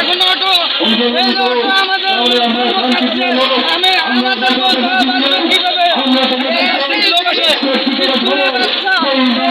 এখন Lord,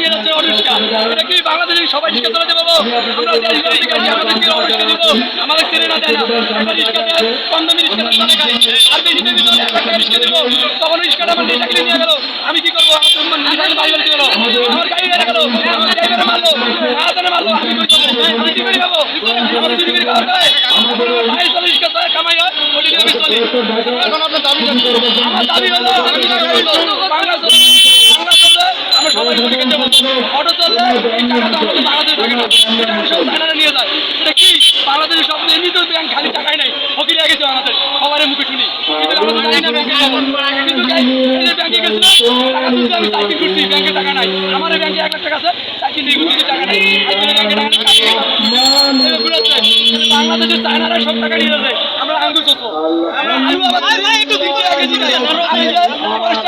নিয়ে যাচ্ছে অটোরিক্সা। এটা কি বাংলাদেশের সবাই রিক্সা চালাতে পারব? আমরা দেশ বিদেশ থেকে আসি, আমাদেরকে অটোরিক্সা দিব। আমাদের চেনে না দেয় না। একটা রিক্সাতে কম দামি রিক্সাতে চলে খাই। আর বেশি দামি চলে এক টাকা রিক্সা দিব। তখন রিক্সাটা আমার দেশাখিলি নিয়ে গেল। আমি কি করব? আমার নিজের বাড়ি বাড়িতে গেলো। আমার গাড়ি বেড়ে গেল। আমার ড্রাইভারে মারলো। রাহাজানে মারলো। আমি কই করব? আমি কি করে খাব? আমার চুরি করে খাওয়া যায়? ভাই চলে রিক্সা চালায়, কামাই হয়। ওটি আমি চলি। আমার দাবি হলো আমি বাংলা চলবে, আমরা সবাই করে খেতে পারব। অটো চললে এই তো সব চায়নারা নিয়ে যায়। ব্যাংক খালি টাকাই নাই। ফকির হয়ে গেছে আমাদের। সবার মুখে শুনি। আমরা তো জানি না টাকা নাই। আমার টাকা আছে, যাচ্ছে আমরা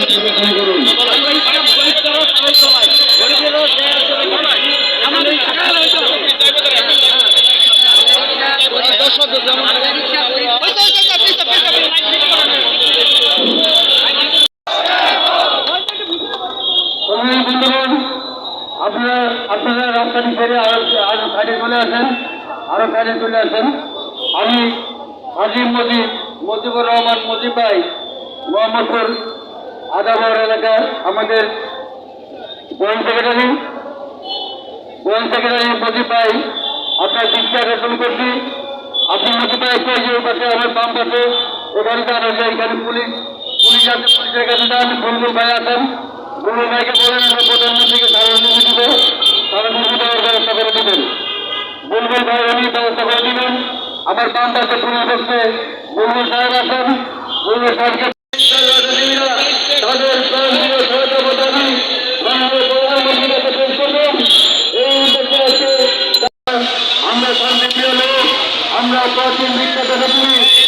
আপনারা আপনারা রাস্তাটি ছেড়ে আরও সাইডে চলে আসেন, আরও সাইডে চলে আসেন। আমি আজিম মজিব, মজিবুর রহমান মজিব ভাই, মোহাম্মদপুর আদাবর এলাকার আমাদের বন সেক্রেটারি। বন সেক্রেটারি মজিব ভাই, আপনার দৃষ্টি আকর্ষণ করছি। আপনি মজিব ভাই একটু যে ওই পাশে আমার বাম পাশে এখানে পুলিশ পুলিশ আছে পুলিশের কাছে যান বুলবুল ভাই আছেন। ভাইকে বলেন, আমরা প্রধানমন্ত্রীকে স্মারকলিপি দিব। দেওয়ার করে দেবেন। বুলবুল ভাই উনি ব্যবস্থা করে দিবেন। আমার বাম পাশে পুলিশ বসছে। বুলবুল সাহেব আছেন বুলবুল সাহেবকে আমরা প্রাচীন বিখ্যাত ব্যক্তি